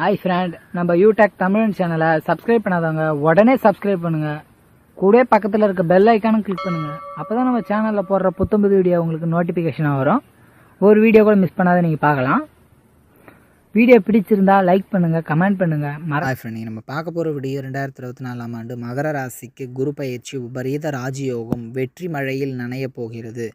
Hi friend நம்ம யூடெக் தமிழ் சேனலை subscribe பண்ணாதவங்க உடனே சப்ஸ்கிரைப் பண்ணுங்க. கூட பக்கத்தில் இருக்க பெல் ஐக்கானும் கிளிக் பண்ணுங்க. அப்பதான் நம்ம சேனலில் போடுற புத்தம்புது வீடியோ உங்களுக்கு நோட்டிஃபிகேஷனாக வரும். ஒரு வீடியோ கூட மிஸ் பண்ணாத நீங்கள் பார்க்கலாம். வீடியோ பிடிச்சிருந்தா லைக் பண்ணுங்க கமெண்ட் பண்ணுங்க. மற ஹாய் ஃப்ரெண்ட் நம்ம பார்க்க போகிற வீடியோ ரெண்டாயிரத்தி இருபத்தி நாலாம் ஆண்டு மகர ராசிக்கு குரு பயிற்சி உபரீத ராஜயோகம் வெற்றி மழையில் நனைய போகிறது.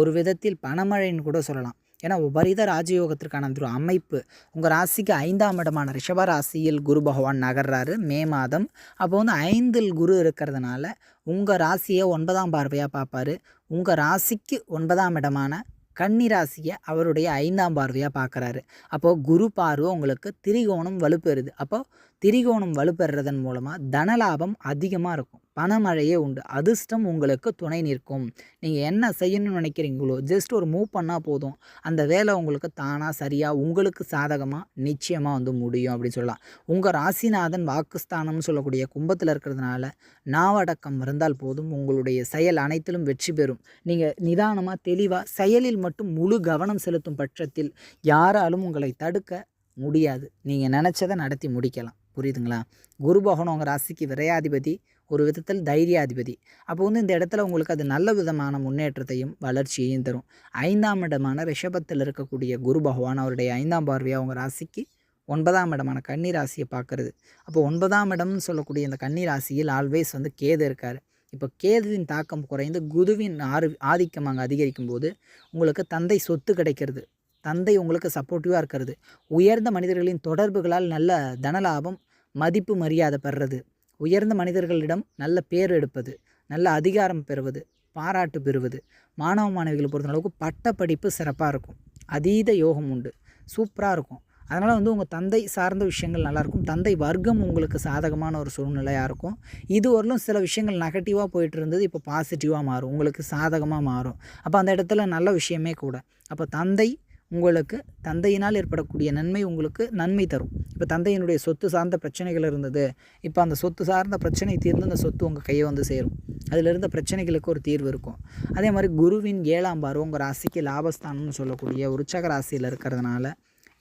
ஒரு விதத்தில் பணமழைன்னு கூட சொல்லலாம். ஏன்னா உபரித ராஜயோகத்திற்கான ஒரு அமைப்பு. உங்கள் ராசிக்கு ஐந்தாம் இடமான ரிஷப ராசியில் குரு பகவான் நகர்றாரு மே மாதம். அப்போ வந்து ஐந்தில் குரு இருக்கிறதுனால உங்கள் ராசியை ஒன்பதாம் பார்வையாக பார்ப்பாரு. உங்கள் ராசிக்கு ஒன்பதாம் இடமான கன்னி ராசியை அவருடைய ஐந்தாம் பார்வையாக பார்க்குறாரு. அப்போது குரு பார்வை உங்களுக்கு திரிகோணம் வலுப்பெறுது. அப்போது திரிகோணம் வலுப்பெறதன் மூலமாக தனலாபம் அதிகமாக இருக்கும். பணமழையே உண்டு. அதிர்ஷ்டம் உங்களுக்கு துணை நிற்கும். நீங்கள் என்ன செய்யணும்னு நினைக்கிறீங்களோ ஜஸ்ட் ஒரு மூவ் பண்ணால் போதும். அந்த வேலை உங்களுக்கு தானாக சரியாக உங்களுக்கு சாதகமாக நிச்சயமாக வந்து முடியும் அப்படின்னு சொல்லலாம். உங்கள் ராசிநாதன் வாக்குஸ்தானம்னு சொல்லக்கூடிய கும்பத்தில் இருக்கிறதுனால நாவடக்கம் இருந்தால் போதும். உங்களுடைய செயல் அனைத்திலும் வெற்றி பெறும். நீங்கள் நிதானமாக தெளிவாக செயலில் மட்டும் முழு கவனம் செலுத்தும் பட்சத்தில் யாராலும் உங்களை தடுக்க முடியாது. நீங்கள் நினச்சதை நடத்தி முடிக்கலாம். புரியுதுங்களா? குரு பகவான் உங்கள் ராசிக்கு விரையாதிபதி. ஒரு விதத்தில் தைரியாதிபதி. அப்போ வந்து இந்த இடத்துல உங்களுக்கு அது நல்ல விதமான முன்னேற்றத்தையும் வளர்ச்சியையும் தரும். ஐந்தாம் இடமான ரிஷபத்தில் இருக்கக்கூடிய குரு பகவான் அவருடைய ஐந்தாம் பார்வையாக அவங்க ராசிக்கு? ஒன்பதாம் இடமான கன்னி ராசியை பார்க்குறது. அப்போ ஒன்பதாம் இடம்னு சொல்லக்கூடிய இந்த கன்னி ராசியில் ஆல்வேஸ் வந்து கேது இருக்கார். இப்போ கேதுவின் தாக்கம் குறைந்து குருவின் ஆறு ஆதிக்கம் அங்கே அதிகரிக்கும் போது உங்களுக்கு தந்தை சொத்து கிடைக்கிறது. தந்தை உங்களுக்கு சப்போர்ட்டிவாக இருக்கிறது. உயர்ந்த மனிதர்களின் தொடர்புகளால் நல்ல தனலாபம் மதிப்பு மரியாதை பெறுறது. உயர்ந்த மனிதர்களிடம் நல்ல பேர் எடுப்பது நல்ல அதிகாரம் பெறுவது பாராட்டு பெறுவது மாணவ மாணவிகளை பொறுத்தளவுக்கு பட்ட படிப்பு சிறப்பாக இருக்கும். அதீத யோகம் உண்டு. சூப்பராக இருக்கும். அதனால் வந்து உங்கள் தந்தை சார்ந்த விஷயங்கள் நல்லாயிருக்கும் தந்தை வர்க்கம் உங்களுக்கு சாதகமான ஒரு சூழ்நிலையாக இருக்கும். இது வரலும் சில விஷயங்கள் நெகட்டிவாக போயிட்டு இருந்தது இப்போ பாசிட்டிவாக மாறும். உங்களுக்கு சாதகமாக மாறும். அப்போ அந்த இடத்துல நல்ல விஷயமே கூட. அப்போ தந்தை உங்களுக்கு தந்தையினால் ஏற்படக்கூடிய நன்மை உங்களுக்கு நன்மை தரும். இப்போ தந்தையினுடைய சொத்து சார்ந்த பிரச்சனைகள் இருந்தது. இப்போ அந்த சொத்து சார்ந்த பிரச்சனை தீர்ந்து அந்த சொத்து உங்கள் கையை வந்து சேரும். அதில் இருந்த பிரச்சனைகளுக்கு ஒரு தீர்வு இருக்கும். அதே மாதிரி குருவின் ஏழாம் பார்வை உங்கள் ராசிக்கு லாபஸ்தானம்னு சொல்லக்கூடிய உற்சக ராசியில் இருக்கிறதுனால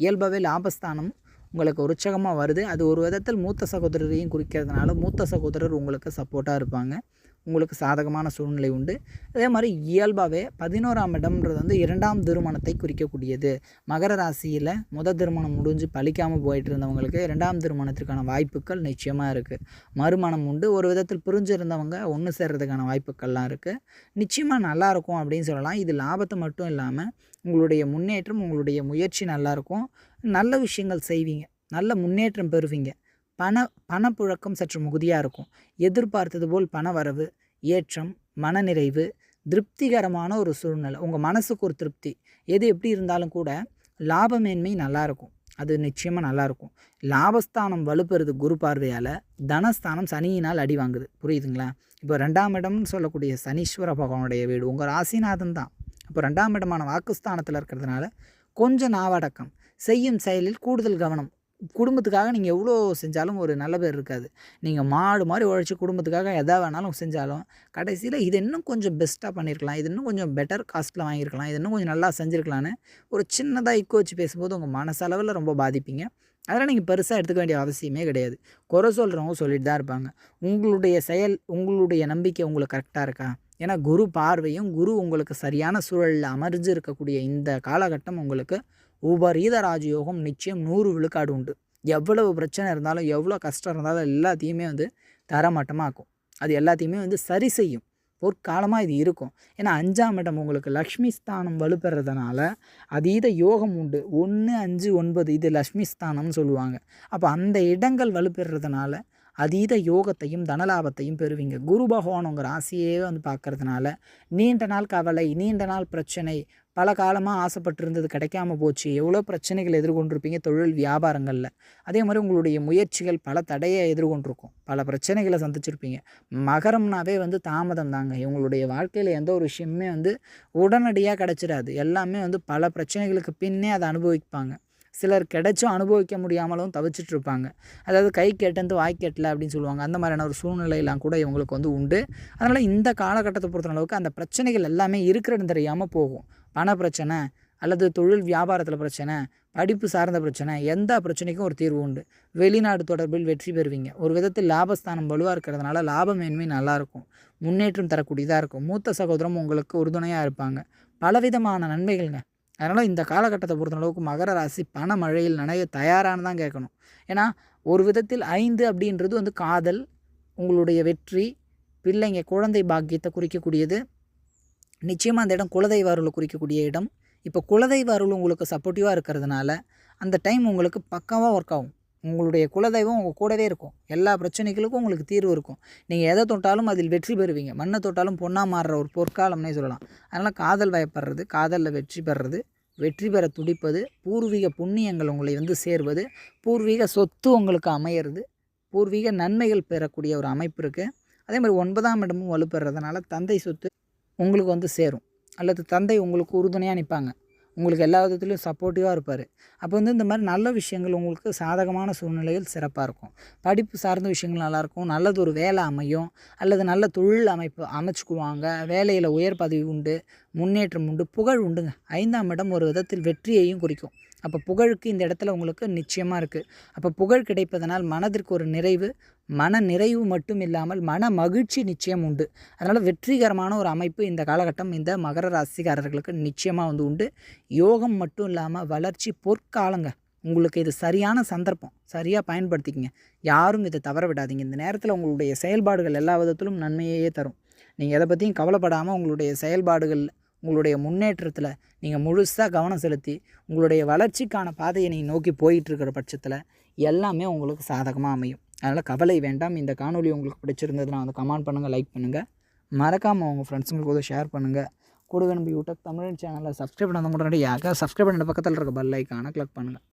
இயல்பாகவே லாபஸ்தானம் உங்களுக்கு உற்சகமாக வருது. அது ஒரு விதத்தில் மூத்த சகோதரரையும் குறிக்கிறதுனால மூத்த சகோதரர் உங்களுக்கு சப்போர்ட்டாக இருப்பாங்க. உங்களுக்கு சாதகமான சூழ்நிலை உண்டு. அதே மாதிரி இயல்பாகவே பதினோராம் இடம்ன்றது வந்து இரண்டாம் திருமணத்தை குறிக்கக்கூடியது. மகர ராசியில் முத திருமணம் முடிஞ்சு பழிக்காமல் போயிட்டு இருந்தவங்களுக்கு இரண்டாம் திருமணத்திற்கான வாய்ப்புகள் நிச்சயமாக இருக்குது மறுமணம் உண்டு. ஒரு விதத்தில் புரிஞ்சிருந்தவங்க ஒன்று சேர்றதுக்கான வாய்ப்புகள்லாம் இருக்குது நிச்சயமாக நல்லாயிருக்கும் அப்படின்னு சொல்லலாம். இது லாபத்தை மட்டும் இல்லாமல் உங்களுடைய முன்னேற்றம் உங்களுடைய முயற்சி நல்லாயிருக்கும் நல்ல விஷயங்கள் செய்வீங்க. நல்ல முன்னேற்றம் பெறுவீங்க. பண பணப்புழக்கம் சற்று மிகுதியாக இருக்கும். எதிர்பார்த்தது போல் பண வரவு ஏற்றம் மனநிறைவு திருப்திகரமான ஒரு சூழ்நிலை. உங்கள் மனசுக்கு ஒரு திருப்தி. எது எப்படி இருந்தாலும் கூட லாபமேன்மை நல்லாயிருக்கும் அது நிச்சயமாக நல்லாயிருக்கும் லாபஸ்தானம் வலுப்பெறுது குரு பார்வையால். தனஸ்தானம் சனியினால் அடி வாங்குது. புரியுதுங்களா? இப்போ ரெண்டாம் இடம்னு சொல்லக்கூடிய சனீஸ்வர பகவானுடைய வீடு உங்கள் ராசிநாதன் தான். இப்போ ரெண்டாம் இடமான வாக்குஸ்தானத்தில் இருக்கிறதுனால கொஞ்சம் நாவடக்கம். செய்யும் செயலில் கூடுதல் கவனம். குடும்பத்துக்காக நீங்கள் எவ்வளோ செஞ்சாலும் ஒரு நல்ல பேர் இருக்காது. நீங்கள் மாடு மாதிரி உழைச்சி குடும்பத்துக்காக எதா வேணாலும் செஞ்சாலும் கடைசியில் இது இன்னும் கொஞ்சம் பெஸ்ட்டாக பண்ணியிருக்கலாம் இது இன்னும் கொஞ்சம் பெட்டர் காஸ்ட்டில் வாங்கியிருக்கலாம் இது இன்னும் கொஞ்சம் நல்லா செஞ்சுருக்கலான்னு ஒரு சின்னதாக இக்கோ வச்சு பேசும்போது உங்கள் மனசளவில் ரொம்ப பாதிப்பீங்க. அதெல்லாம் நீங்கள் பெருசாக எடுத்துக்க வேண்டிய அவசியமே கிடையாது. குறை சொல்கிறவங்க சொல்லிட்டு தான் இருப்பாங்க. உங்களுடைய செயல் உங்களுடைய நம்பிக்கை உங்களுக்கு கரெக்டாக இருக்கா? ஏன்னா குரு பார்வையும் குரு உங்களுக்கு சரியான சூழலில் அமர்ந்து இருக்கக்கூடிய இந்த காலகட்டம் உங்களுக்கு உபரீத ராஜயோகம் நிச்சயம் நூறு விழுக்காடு உண்டு. எவ்வளவு பிரச்சனை இருந்தாலும் எவ்வளோ கஷ்டம் இருந்தாலும் எல்லாத்தையுமே வந்து தரமட்டமாக்கும். அது எல்லாத்தையுமே வந்து சரி செய்யும். பொற்காலமாக இது இருக்கும். ஏன்னா அஞ்சாம் இடம் உங்களுக்கு லக்ஷ்மி ஸ்தானம் வலுப்பெறதுனால அதீத யோகம் உண்டு. ஒன்று அஞ்சு ஒன்பது இது லக்ஷ்மி ஸ்தானம்னு சொல்லுவாங்க. அப்போ அந்த இடங்கள் வலுப்பெறதுனால அதீத யோகத்தையும் தனலாபத்தையும் பெறுவீங்க. குரு பகவான் உங்கள் ராசியே வந்து பார்க்கறதுனால நீண்ட நாள் கவலை நீண்ட நாள் பிரச்சனை பல காலமாக ஆசைப்பட்டிருந்தது கிடைக்காம போச்சு. எவ்வளோ பிரச்சனைகள் எதிர்கொண்டிருப்பீங்க தொழில் வியாபாரங்களில். அதே மாதிரி உங்களுடைய முயற்சிகள் பல தடையை எதிர்கொண்டிருக்கும். பல பிரச்சனைகளை சந்திச்சிருப்பீங்க. மகரம்னாவே வந்து தாமதம் தாங்க இவங்களுடைய வாழ்க்கையில் எந்த ஒரு விஷயமே வந்து உடனடியாக கிடச்சிடாது எல்லாமே வந்து பல பிரச்சனைகளுக்கு பின்னே அதை அனுபவிப்பாங்க. சிலர் கிடைச்சும் அனுபவிக்க முடியாமலும் தவிச்சிட்டு இருப்பாங்க அதாவது கை கேட்டது வாய் கேட்டல அப்படின்னு சொல்லுவாங்க. அந்த மாதிரியான ஒரு சூழ்நிலையெல்லாம் கூட இவங்களுக்கு வந்து உண்டு. அதனால் இந்த காலகட்டத்தை பொறுத்த அளவுக்கு அந்த பிரச்சனைகள் எல்லாமே இருக்கிறது தெரியாமல் போகும். பண பிரச்சனை அல்லது தொழில் வியாபாரத்தில் பிரச்சனை படிப்பு சார்ந்த பிரச்சனை எந்த பிரச்சனைக்கும் ஒரு தீர்வு உண்டு. வெளிநாடு தொடர்பில் வெற்றி பெறுவீங்க. ஒரு விதத்தில் லாபஸ்தானம் வலுவாக இருக்கிறதுனால லாபமேன்மை நல்லாயிருக்கும் முன்னேற்றம் தரக்கூடியதாக இருக்கும். மூத்த சகோதரம் உங்களுக்கு உறுதுணையாக இருப்பாங்க. பலவிதமான நன்மைகள்ங்க. அதனால் இந்த காலகட்டத்தை பொறுத்தளவுக்கு மகர ராசி பண மழையில் நனைய தயாரானு தான் கேட்கணும். ஏன்னா ஒரு விதத்தில் ஐந்து அப்படின்றது வந்து காதல் உங்களுடைய வெற்றி பிள்ளைங்க குழந்தை பாக்கியத்தை குறிக்கக்கூடியது. நிச்சயமாக அந்த இடம் குலதெய்வ அருளை குறிக்கக்கூடிய இடம். இப்போ குலதெய்வ அருள் உங்களுக்கு சப்போர்ட்டிவாக இருக்கிறதுனால அந்த டைம் உங்களுக்கு பக்காவாக ஒர்க் ஆகும். உங்களுடைய குலதெய்வம் உங்கள் கூடவே இருக்கும். எல்லா பிரச்சனைகளுக்கும் உங்களுக்கு தீர்வு இருக்கும். நீங்கள் எதை தொட்டாலும் அதில் வெற்றி பெறுவீங்க. மண்ணை தொட்டாலும் பொண்ணாக மாறுற ஒரு பொற்காலம்னே சொல்லலாம். அதனால் காதல் வயப்படுறது காதலில் வெற்றி பெறுறது வெற்றி பெற துடிப்பது பூர்வீக புண்ணியங்கள் உங்களை வந்து சேர்வது பூர்வீக சொத்து உங்களுக்கு அமையிறது பூர்வீக நன்மைகள் பெறக்கூடிய ஒரு அமைப்பு இருக்குது அதே மாதிரி ஒன்பதாம் இடமும் வலுப்பெறதுனால தந்தை சொத்து உங்களுக்கு வந்து சேரும். அல்லது தந்தை உங்களுக்கு உறுதுணையாக நிற்பாங்க உங்களுக்கு எல்லா விதத்துலையும் சப்போர்ட்டிவாக இருப்பார். அப்போ வந்து இந்த மாதிரி நல்ல விஷயங்கள் உங்களுக்கு சாதகமான சூழ்நிலையில் சிறப்பாக இருக்கும். படிப்பு சார்ந்த விஷயங்கள் நல்லாயிருக்கும் நல்லது ஒரு வேலை அமையும். அல்லது நல்ல தொழில் அமைப்பு அமைச்சுக்குவாங்க. வேலையில் உயர் பதவி உண்டு முன்னேற்றம் உண்டு புகழ் உண்டுங்க. ஐந்தாம் இடம் ஒரு விதத்தில் வெற்றியையும் குறிக்கும். அப்போ புகழுக்கு இந்த இடத்துல உங்களுக்கு நிச்சயமாக இருக்குது அப்போ புகழ் கிடைப்பதனால் மனதிற்கு ஒரு நிறைவு மன நிறைவு மட்டும் இல்லாமல் மன மகிழ்ச்சி நிச்சயம் உண்டு. அதனால் வெற்றிகரமான ஒரு அமைப்பு இந்த காலகட்டம் இந்த மகர ராசிக்காரர்களுக்கு நிச்சயமாக வந்து உண்டு. யோகம் மட்டும் இல்லாமல் வளர்ச்சி பொற்காலங்க. உங்களுக்கு இது சரியான சந்தர்ப்பம். சரியாக பயன்படுத்திக்கிங்க. யாரும் இதை தவற விடாதீங்க. இந்த நேரத்தில் உங்களுடைய செயல்பாடுகள் எல்லா விதத்திலும் நன்மையே தரும். நீங்கள் எதை பற்றியும் கவலைப்படாமல் உங்களுடைய செயல்பாடுகள் உங்களுடைய முன்னேற்றத்தில் நீங்கள் முழுசாக கவனம் செலுத்தி உங்களுடைய வளர்ச்சிக்கான பாதையை நீங்கள் நோக்கி போயிட்டுருக்கிற பட்சத்தில் எல்லாமே உங்களுக்கு சாதகமாக அமையும். அதனால் கவலை வேண்டாம். இந்த காணொலி உங்களுக்கு பிடிச்சிருந்ததுன்னா வந்து கமெண்ட் பண்ணுங்கள் லைக் பண்ணுங்கள் மறக்காமல் உங்கள் ஃப்ரெண்ட்ஸுங்களுக்கு கூட ஷேர் பண்ணுங்கள் கூடவே நம்ம யூடியூப் தமிழ் சேனலில் சப்ஸ்கிரைப் பண்ணாத கூட யாருக்கா சப்ஸ்கிரைப் பண்ண பக்கத்தில் இருக்க பெல் ஐக்கானை கிளிக் பண்ணுங்கள்